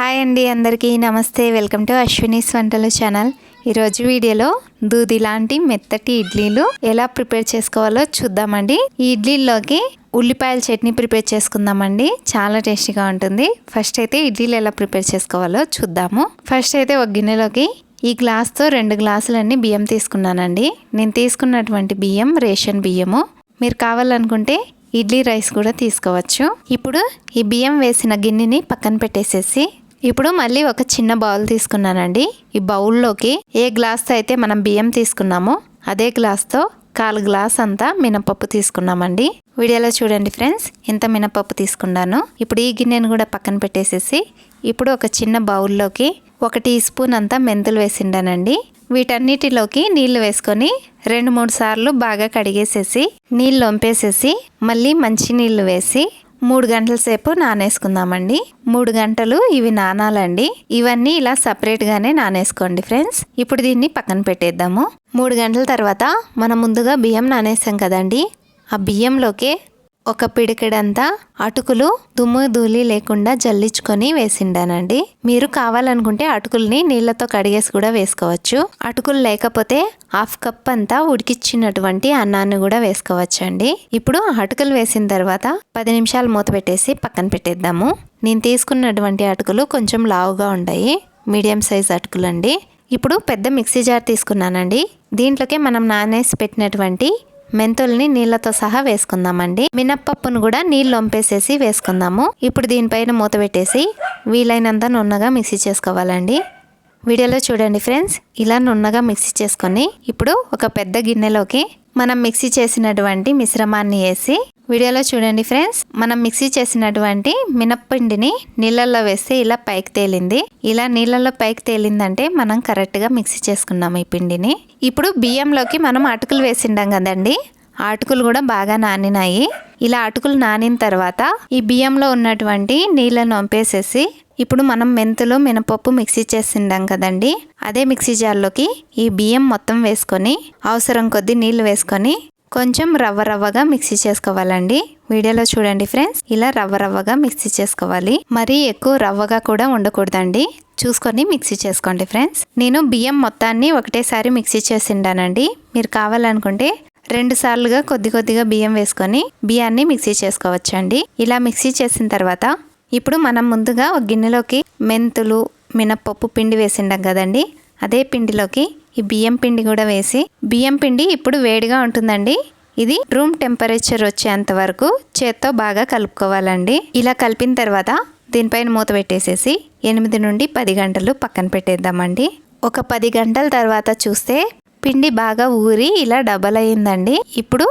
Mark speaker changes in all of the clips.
Speaker 1: Hi అండి అందరికీ నమస్తే. వెల్కమ్ టు అశ్వినీస్ వంటలు ఛానల్. ఈరోజు వీడియోలో దూది లాంటి మెత్తటి ఇడ్లీలు ఎలా ప్రిపేర్ చేసుకోవాలో చూద్దామండి. ఈ ఇడ్లీల్లోకి ఉల్లిపాయల చట్నీ ప్రిపేర్ చేసుకుందామండి. చాలా టేస్టీగా ఉంటుంది. ఫస్ట్ అయితే ఇడ్లీలు ఎలా ప్రిపేర్ చేసుకోవాలో చూద్దాము. ఫస్ట్ అయితే ఒక గిన్నెలోకి ఈ గ్లాస్తో రెండు గ్లాసులన్నీ బియ్యం తీసుకున్నానండి. నేను తీసుకున్నటువంటి బియ్యం రేషన్ బియ్యము. మీరు కావాలనుకుంటే ఇడ్లీ రైస్ కూడా తీసుకోవచ్చు. ఇప్పుడు ఈ బియ్యం వేసిన గిన్నెని పక్కన పెట్టేసేసి ఇప్పుడు మళ్ళీ ఒక చిన్న బౌల్ తీసుకున్నానండి. ఈ బౌల్లోకి ఏ గ్లాస్తో అయితే మనం బియ్యం తీసుకున్నామో అదే గ్లాస్తో కాలు గ్లాస్ అంతా మినపప్పు తీసుకున్నామండి. వీడియోలో చూడండి ఫ్రెండ్స్ ఇంత మినపప్పు తీసుకున్నాను. ఇప్పుడు ఈ గిన్నెను కూడా పక్కన పెట్టేసేసి ఇప్పుడు ఒక చిన్న బౌల్లోకి ఒక టీ స్పూన్ అంతా మెంతులు వేసిండానండి. వీటన్నిటిలోకి నీళ్ళు వేసుకొని రెండు మూడు సార్లు బాగా కడిగేసేసి నీళ్ళు వంపేసేసి మళ్ళీ మంచి నీళ్ళు వేసి మూడు గంటల సేపు నానేసుకుందామండి. మూడు గంటలు ఇవి నానాలండి. ఇవన్నీ ఇలా సపరేట్గానే నానేసుకోండి ఫ్రెండ్స్. ఇప్పుడు దీన్ని పక్కన పెట్టేద్దాము. మూడు గంటల తర్వాత మనం ముందుగా బియ్యం నానేసాం కదండి. ఆ బియ్యంలోకే ఒక పిడికెడంతా అటుకులు దుమ్ము ధూళి లేకుండా జల్లించుకొని వేసిండానండి. మీరు కావాలనుకుంటే అటుకుల్ని నీళ్ళతో కడిగేసి కూడా వేసుకోవచ్చు. అటుకులు లేకపోతే హాఫ్ కప్ అంతా ఉడికిచ్చినటువంటి అన్నాన్ని కూడా వేసుకోవచ్చు అండి ఇప్పుడు అటుకులు వేసిన తర్వాత పది నిమిషాలు మూత పెట్టేసి పక్కన పెట్టేద్దాము. నేను తీసుకున్నటువంటి అటుకులు కొంచెం లావుగా ఉన్నాయి మీడియం సైజ్ అటుకులు అండి ఇప్పుడు పెద్ద మిక్సీ జార్ తీసుకున్నానండి. దీంట్లోకి మనం నానేసి పెట్టినటువంటి మెంతుల్ని నీళ్ళతో సహా వేసుకుందామండి. మినప్పప్పును కూడా నీళ్ళు వంపేసేసి వేసుకుందాము. ఇప్పుడు దీనిపైన మూత పెట్టేసి వీలైనంత నున్నగా మిక్సీ చేసుకోవాలండి. వీడియోలో చూడండి ఫ్రెండ్స్ ఇలా నున్నగా మిక్సీ చేసుకొని ఇప్పుడు ఒక పెద్ద గిన్నెలోకి మనం మిక్సీ చేసినటువంటి మిశ్రమాన్ని వేసి వీడియోలో చూడండి ఫ్రెండ్స్. మనం మిక్సీ చేసినటువంటి మినప్పిండిని నీళ్ళల్లో వేస్తే ఇలా పైకి తేలింది. ఇలా నీళ్ళల్లో పైకి తేలిందంటే మనం కరెక్ట్గా మిక్సీ చేసుకున్నాం ఈ పిండిని. ఇప్పుడు బియ్యంలోకి మనం అటుకులు వేసిండాం కదండి. అటుకులు కూడా బాగా నానినాయి. ఇలా అటుకులు నానిన తర్వాత ఈ బియ్యంలో ఉన్నటువంటి నీళ్ళను వంపేసేసి ఇప్పుడు మనం మెంతులు మినపప్పు మిక్సీ చేసిండాం కదండి. అదే మిక్సీ జార్లోకి ఈ బియ్యం మొత్తం వేసుకొని అవసరం కొద్దీ నీళ్ళు వేసుకొని కొంచెం రవ్వ రవ్వగా మిక్సీ చేసుకోవాలండి. వీడియోలో చూడండి ఫ్రెండ్స్. ఇలా రవ్వ రవ్వగా మిక్సీ చేసుకోవాలి. మరీ ఎక్కువ రవ్వగా కూడా ఉండకూడదండి. చూసుకొని మిక్సీ చేసుకోండి ఫ్రెండ్స్. నేను బియ్యం మొత్తాన్ని ఒకటేసారి మిక్సీ చేసిండానండి. మీరు కావాలనుకుంటే రెండు సార్లుగా కొద్ది కొద్దిగా బియ్యం వేసుకొని బియ్యాన్ని మిక్సీ చేసుకోవచ్చండి. ఇలా మిక్సీ చేసిన తర్వాత ఇప్పుడు మనం ముందుగా ఒక గిన్నెలోకి మెంతులు మినప్పప్పు పిండి వేసిండాం కదండి. అదే పిండిలోకి ఈ బియ్యం పిండి కూడా వేసి బియ్యం పిండి ఇప్పుడు వేడిగా ఉంటుందండి. ఇది రూమ్ టెంపరేచర్ వచ్చేంత వరకు చేత్తో బాగా కలుపుకోవాలండి. ఇలా కలిపిన తర్వాత దీనిపైన మూత పెట్టేసేసి ఎనిమిది నుండి పది గంటలు పక్కన పెట్టేద్దామండి. ఒక పది గంటల తర్వాత చూస్తే పిండి బాగా ఊరి ఇలా డబల్ అయిందండి ఇప్పుడు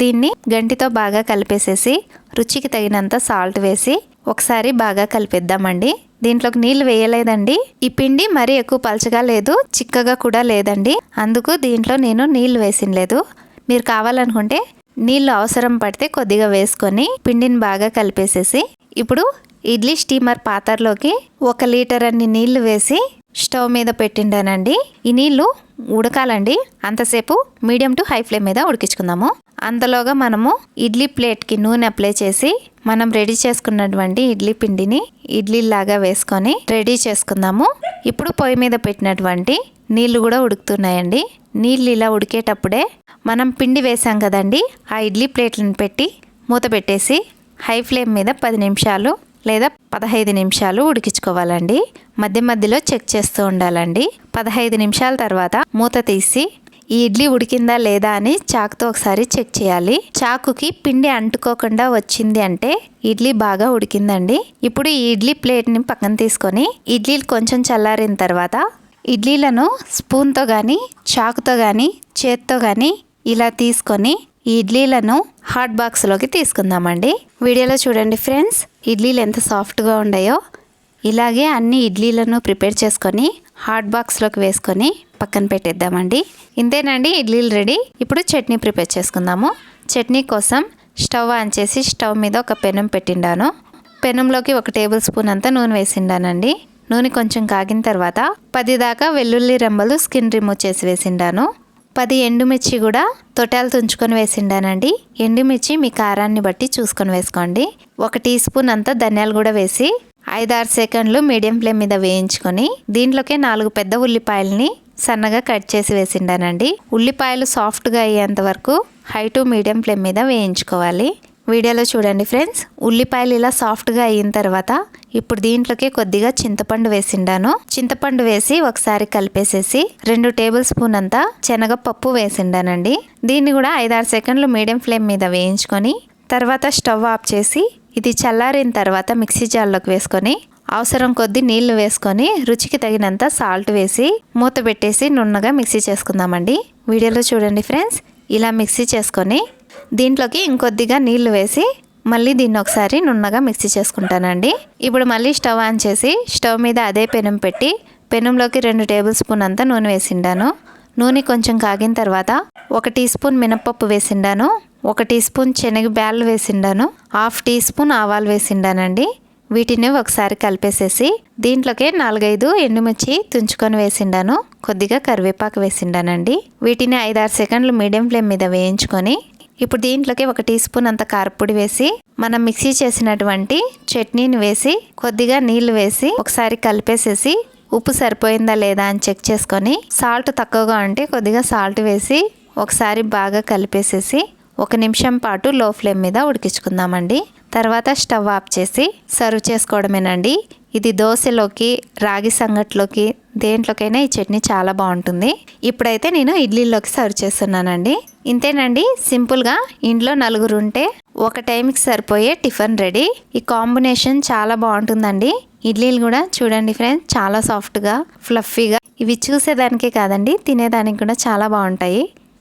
Speaker 1: దీన్ని గంటితో బాగా కలిపేసేసి రుచికి తగినంత సాల్ట్ వేసి ఒకసారి బాగా కలిపేద్దామండి. దీంట్లోకి నీళ్ళు వేయలేదండి. ఈ పిండి మరీ ఎక్కువ పలచగా లేదు చిక్కగా కూడా లేదండి. అందుకు దీంట్లో నేను నీళ్ళు వేసినలేదు. మీరు కావాలనుకుంటే నీళ్ళు అవసరం పడితే కొద్దిగా వేసుకొని పిండిని బాగా కలిపేసేసి ఇప్పుడు ఇడ్లీ స్టీమర్ పాత్రలోకి ఒక లీటర్ అన్ని నీళ్ళు వేసి స్టవ్ మీద పెట్టిండానండి. ఈ నీళ్ళు ఉడకాలండి. అంతసేపు మీడియం టు హై ఫ్లేమ్ మీద ఉడికించుకుందాము. అంతలోగా మనము ఇడ్లీ ప్లేట్కి నూనె అప్లై చేసి మనం రెడీ చేసుకున్నటువంటి ఇడ్లీ పిండిని ఇడ్లీ లాగా వేసుకొని రెడీ చేసుకుందాము. ఇప్పుడు పొయ్యి మీద పెట్టినటువంటి నీళ్ళు కూడా ఉడుకుతున్నాయండి. నీళ్ళు ఇలా ఉడికేటప్పుడే మనం పిండి వేసాం కదండి ఆ ఇడ్లీ ప్లేట్లను పెట్టి మూత పెట్టేసి హై ఫ్లేమ్ మీద పది నిమిషాలు లేదా పదహైదు నిమిషాలు ఉడికించుకోవాలండి. మధ్య మధ్యలో చెక్ చేస్తూ ఉండాలండి. పదహైదు నిమిషాల తర్వాత మూత తీసి ఈ ఇడ్లీ ఉడికిందా లేదా అని చాకుతో ఒకసారి చెక్ చేయాలి. చాకుకి పిండి అంటుకోకుండా వచ్చింది అంటే ఇడ్లీ బాగా ఉడికిందండి. ఇప్పుడు ఈ ఇడ్లీ ప్లేట్ని పక్కన తీసుకొని ఇడ్లీలు కొంచెం చల్లారిన తర్వాత ఇడ్లీలను స్పూన్తో కానీ చాకుతో కానీ చేత్తో కానీ ఇలా తీసుకొని ఈ ఇడ్లీలను హాట్ బాక్స్లోకి తీసుకుందామండి. వీడియోలో చూడండి ఫ్రెండ్స్ ఇడ్లీలు ఎంత సాఫ్ట్గా ఉన్నాయో ఇలాగే అన్ని ఇడ్లీలను ప్రిపేర్ చేసుకొని హాట్ బాక్స్లోకి వేసుకొని పక్కన పెట్టేద్దామండి. ఇంతేనండి ఇడ్లీలు రెడీ. ఇప్పుడు చట్నీ ప్రిపేర్ చేసుకుందాము. చట్నీ కోసం స్టవ్ ఆన్ చేసి స్టవ్ మీద ఒక పెనం పెట్టిండాను. పెనంలోకి ఒక టేబుల్ స్పూన్ అంతా నూనె వేసిండానండి. నూనె కొంచెం కాగిన తర్వాత పది దాకా వెల్లుల్లి రెంబలు స్కిన్ రిమూవ్ చేసి వేసిండాను. పది ఎండుమిర్చి కూడా తొటాలు తుంచుకొని వేసిండానండి. ఎండుమిర్చి మీ కారాన్ని బట్టి చూసుకొని వేసుకోండి. ఒక టీ స్పూన్ అంతా ధనియాలు కూడా వేసి ఐదారు సెకండ్లు మీడియం ఫ్లేమ్ మీద వేయించుకొని దీంట్లోకి నాలుగు పెద్ద ఉల్లిపాయలని సన్నగా కట్ చేసి వేసిండానండి. ఉల్లిపాయలు సాఫ్ట్గా అయ్యేంత వరకు హై టు మీడియం ఫ్లేమ్ మీద వేయించుకోవాలి. వీడియోలో చూడండి ఫ్రెండ్స్ ఉల్లిపాయలు ఇలా సాఫ్ట్గా అయిన తర్వాత ఇప్పుడు దీంట్లోకి కొద్దిగా చింతపండు వేసిండాను. చింతపండు వేసి ఒకసారి కలిపేసేసి రెండు టేబుల్ స్పూన్ అంతా శనగపప్పు వేసిండానండి. దీన్ని కూడా ఐదారు సెకండ్లు మీడియం ఫ్లేమ్ మీద వేయించుకొని తర్వాత స్టవ్ ఆఫ్ చేసి ఇది చల్లారిన తర్వాత మిక్సీ జార్లోకి వేసుకొని అవసరం కొద్ది నీళ్ళు వేసుకొని రుచికి తగినంత సాల్ట్ వేసి మూత పెట్టేసి నున్నగా మిక్సీ చేసుకుందామండి. వీడియోలో చూడండి ఫ్రెండ్స్. ఇలా మిక్సీ చేసుకొని దీంట్లోకి ఇంకొద్దిగా నీళ్ళు వేసి మళ్ళీ దీన్ని ఒకసారి నున్నగా మిక్సీ చేసుకుంటానండి. ఇప్పుడు మళ్ళీ స్టవ్ ఆన్ చేసి స్టవ్ మీద అదే పెనం పెట్టి పెనంలోకి రెండు టేబుల్ స్పూన్ అంతా నూనె వేసిండాను. నూనె కొంచెం కాగిన తర్వాత ఒక టీ స్పూన్ మినపప్పు వేసిండాను. ఒక టీ స్పూన్ శనగ బ్యాళ్ళు వేసిండాను హాఫ్ టీ స్పూన్ ఆవాలు వేసిండానండి. వీటిని ఒకసారి కలిపేసేసి దీంట్లోకి నాలుగైదు ఎండుమిర్చి తుంచుకొని వేసిండాను కొద్దిగా కరివేపాకు వేసిండానండి. వీటిని ఐదారు సెకండ్లు మీడియం ఫ్లేమ్ మీద వేయించుకొని ఇప్పుడు దీంట్లోకి ఒక టీ స్పూన్ అంత కారపొడి వేసి మనం మిక్సీ చేసినటువంటి చట్నీని వేసి కొద్దిగా నీళ్ళు వేసి ఒకసారి కలిపేసేసి ఉప్పు సరిపోయిందా లేదా అని చెక్ చేసుకొని సాల్ట్ తక్కువగా ఉంటే కొద్దిగా సాల్ట్ వేసి ఒకసారి బాగా కలిపేసేసి ఒక నిమిషం పాటు లో ఫ్లేమ్ మీద ఉడికించుకుందామండి. తర్వాత స్టవ్ ఆఫ్ చేసి సర్వ్ చేసుకోవడమేనండి. ఇది దోశలోకి రాగి సంగట్లోకి దేంట్లోకైనా ఈ చట్నీ చాలా బాగుంటుంది. ఇప్పుడైతే నేను ఇడ్లీలోకి సర్వ్ చేస్తున్నానండి. ఇంతేనండి సింపుల్గా ఇంట్లో నలుగురు ఉంటే ఒక టైంకి సరిపోయే టిఫిన్ రెడీ. ఈ కాంబినేషన్ చాలా బాగుంటుందండి. ఇడ్లీలు కూడా చూడండి ఫ్రెండ్స్ చాలా సాఫ్ట్గా ఫ్లఫీగా ఇవి చూసేదానికే కాదండి తినేదానికి కూడా చాలా బాగుంటాయి.